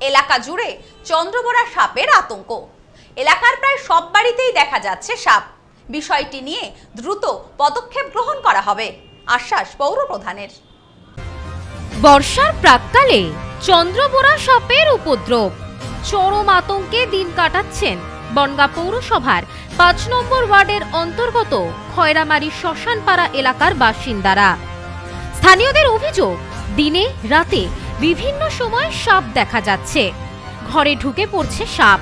এলাকা জুড়ে চন্দ্রবোরা সাপের আতঙ্ক। এলাকার প্রায় সব বাড়িতেই দেখা যাচ্ছে সাপ। বিষয়টি নিয়ে দ্রুত পদক্ষেপ গ্রহণ করা হবে, আশ্বাস পৌর প্রধানের বর্ষার প্রাককালে চন্দ্রবোরা সাপের উপদ্রব। চরম আতঙ্কে দিন কাটাচ্ছেন বনগা পৌরসভার পাঁচ নম্বর ওয়ার্ডের অন্তর্গত খয়রামারি শ্মশানপাড়া এলাকার বাসিন্দারা। স্থানীয়দের অভিযোগ, দিনে, রাতে বিভিন্ন সময় সাপ দেখা যাচ্ছে। ঘরে ঢুকে পড়ছে সাপ।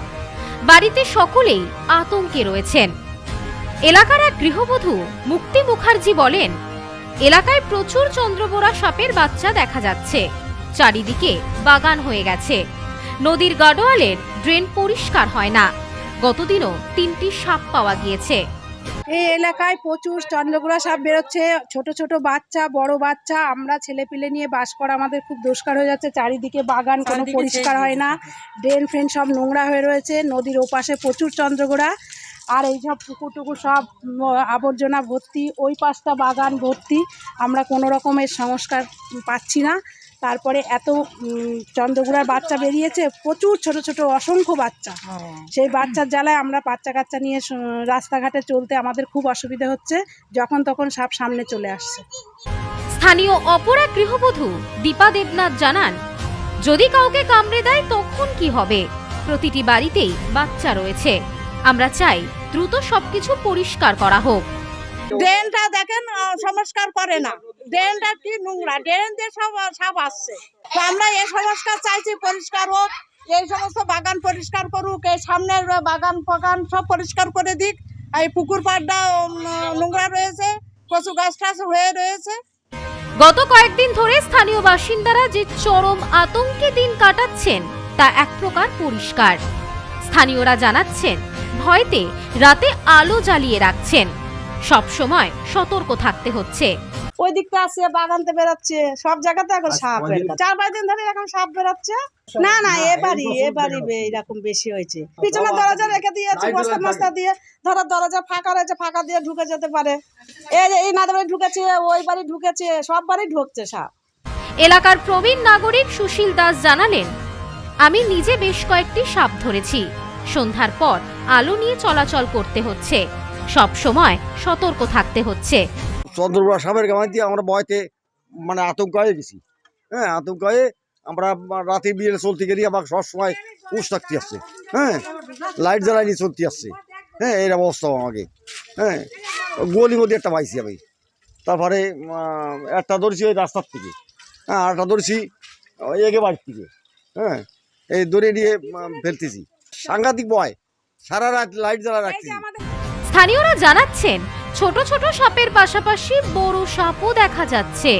বাড়িতে সকলেই আতঙ্কে রয়েছেন। এলাকার এক গৃহবধূ মুক্তি মুখার্জি বলেন, এলাকায় প্রচুর চন্দ্রবোরা সাপের বাচ্চা দেখা যাচ্ছে। চারিদিকে বাগান হয়ে গেছে। নদীর গাডোয়ালের ড্রেন পরিষ্কার হয় না। গতদিনও তিনটি সাপ পাওয়া গিয়েছে। এই এলাকায় প্রচুর চন্দ্রগুড়া সাপ বেরোচ্ছে। ছোট ছোট বাচ্চা বড় বাচ্চা আমরা ছেলে পিলে নিয়ে বাস করা আমাদের খুব দুষ্কার হয়ে যাচ্ছে। চারিদিকে বাগান কোনো পরিষ্কার হয় না। ড্রেন ফ্রেন সব নোংরা হয়ে রয়েছে। নদীর ওপাশে প্রচুর চন্দ্রগোড়া আর এই সব পুকুর টুকুর সব আবর্জনা ভর্তি ওই পাশটা বাগান ভর্তি। আমরা কোনো রকমের সংস্কার পাচ্ছি না। তারপরে এত চন্দ্রগুড়ার বাচ্চা বেরিয়েছে প্রচুর ছোট ছোট অসংখ্য বাচ্চা। সেই বাচ্চার জ্বালায় আমরা বাচ্চা কাচ্চা নিয়ে রাস্তাঘাটে চলতে আমাদের খুব অসুবিধা হচ্ছে যখন তখন সাপ সামনে চলে আসছে। স্থানীয় অপর এক গৃহবধূ দীপা দেবনাথ জানান যদি কাউকে কামড়ে দেয় তখন কি হবে? প্রতিটি বাড়িতেই বাচ্চা রয়েছে। আমরা চাই দ্রুত সবকিছু পরিষ্কার করা হোক। ড্রেনটা দেখেন সংস্কার করে না। ড্রেনটা কি নোংরা? ড্রেন দিয়ে সব সাপ আসছে। তো আমরা এই সংস্কার চাইছি, পরিষ্কার হোক, এই সমস্ত বাগান পরিষ্কার করুক, এই সামনের বাগান ফাগান সব পরিষ্কার করে দিক। এই পুকুর পাড়টা নোংরা রয়েছে, কচু গাছ টাছ হয়ে রয়েছে। গত কয়েকদিন ধরে স্থানীয় বাসিন্দারা যে চরম আতঙ্কে দিন কাটাচ্ছেন, তা এক প্রকার পরিষ্কার। স্থানীয়রা জানাচ্ছেন, ভয়তে রাতে আলো জ্বালিয়ে রাখছেন। সব সময় সতর্ক থাকতে হচ্ছে। ওই দিকটা আছে বাগানতে বেরোচ্ছে সব জায়গাতে এখন সাপ চার পাঁচ দিন ধরে এখন সাপ বেরোচ্ছে না না এবারই এবারই এরকম বেশি হয়েছে। পিছনে দরজা রেখে দিয়েছে বস্তা মস্তা দিয়ে। ধরো দরজা ফাঁকা রয়েছে ফাঁকা দিয়ে ঢুকে যেতে পারে। এই যে এই নাদের ঢুকেছে ওই বাড়ি ঢুকেছে সব বাড়ি ঢুকছে সাপ। এলাকার প্রবীণ নাগরিক সুশীল দাস জানালেন আমি নিজে বেশ কয়েকটি সাপ ধরেছি। সন্ধ্যার পর আলো নিয়ে চলাচল করতে হচ্ছে। সব সময় সতর্ক থাকতে হচ্ছে। চন্দ্রপুরা সাপের গামাই দিয়ে আমরা ভয়তে মানে আতঙ্ক হয়ে গেছি। হ্যাঁ আতঙ্ক হয়ে আমরা রাতে বিয়ে চলতে গেলে আমাকে সবসময় উস থাকতে আসছে হ্যাঁ লাইট জ্বালাই নিয়ে চলতে আসছে হ্যাঁ এরকম অবস্থা আমাকে। হ্যাঁ গলি মধ্যে একটা পাইছি আমি। তারপরে একটা ধরছি ওই রাস্তার থেকে। হ্যাঁ একটা ধরছি এগে বাড়ির থেকে। হ্যাঁ এই দড়ি নিয়ে ফেলতেছি। সাংঘাতিক বয় সারা রাত লাইট জ্বালা রাখছি। স্থানীয়রা জানাচ্ছেন, ছোট ছোট সাপের পাশাপাশি বড় সাপও দেখা যাচ্ছে।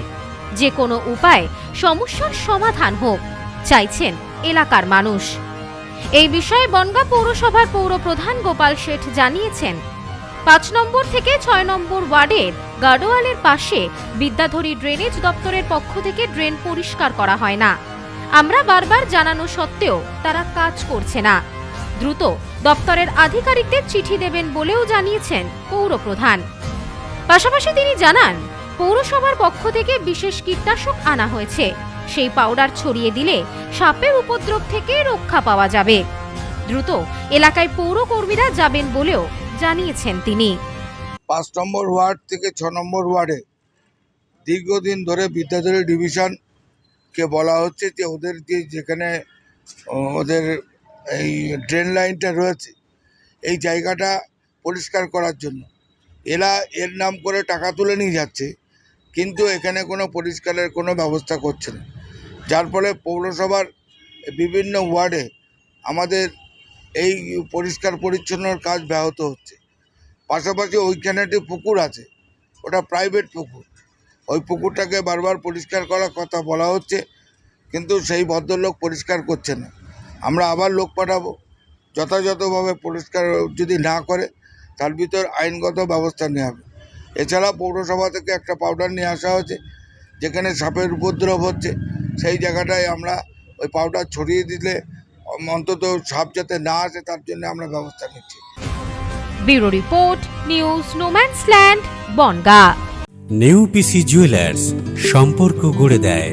যে কোনো উপায় সমস্যার সমাধান হোক, চাইছেন এলাকার মানুষ। এই বিষয়ে বনগা পৌরসভার পৌর প্রধান গোপাল শেঠ জানিয়েছেন, পাঁচ নম্বর থেকে ছয় নম্বর ওয়ার্ডের গার্ডোয়ালের পাশে বিদ্যাধরী ড্রেনেজ দপ্তরের পক্ষ থেকে ড্রেন পরিষ্কার করা হয় না। আমরা বারবার জানানো সত্ত্বেও তারা কাজ করছে না। দ্রুত দপ্তরের আধিকারিকদের চিঠি দেবেন বলেও জানিয়েছেন পৌর প্রধান পাশাপাশি তিনি জানান, পৌরসভার পক্ষ থেকে বিশেষ কীটনাশক আনা হয়েছে। সেই পাউডার ছড়িয়ে দিলে সাপের উপদ্রব থেকে রক্ষা পাওয়া যাবে। দ্রুত এলাকায় পৌর কর্মীরা যাবেন বলেও জানিয়েছেন তিনি। পাঁচ নম্বর ওয়ার্ড থেকে ছ নম্বর ওয়ার্ডে দীর্ঘদিন ধরে বিদ্যাধরী ডিভিশনকে বলা হচ্ছে যে ওদের যে যেখানে ওদের এই ড্রেন লাইনটা রয়েছে, এই জায়গাটা পরিষ্কার করার জন্য। এরা এর নাম করে টাকা তুলে নিয়ে যাচ্ছে, কিন্তু এখানে কোনো পরিষ্কারের কোনো ব্যবস্থা করছে না। যার ফলে পৌরসভার বিভিন্ন ওয়ার্ডে আমাদের এই পরিষ্কার পরিচ্ছন্নর কাজ ব্যাহত হচ্ছে। পাশাপাশি ওইখানে একটি পুকুর আছে, ওটা প্রাইভেট পুকুর। ওই পুকুরটাকে বারবার পরিষ্কার করার কথা বলা হচ্ছে, কিন্তু সেই ভদ্রলোক পরিষ্কার করছে না। আমরা আবার লোক পাঠাবো। যথাযথভাবে পরিষ্কার যদি না করে তার ভিতর আইনগত ব্যবস্থা নেওয়া হবে। এছাড়া পৌরসভা থেকে একটা পাউডার নিয়ে আসা হয়েছে যেখানে সাপের উপদ্রব হচ্ছে। সেই জায়গাটায় আমরা ওই পাউডার ছড়িয়ে দিলে অন্তত সাপ যাতে না আসে তার জন্য আমরা ব্যবস্থা নিচ্ছি। Bureau report news no man's land Bongaon. New PC jewellers সম্পর্ক গড়ে দেয়।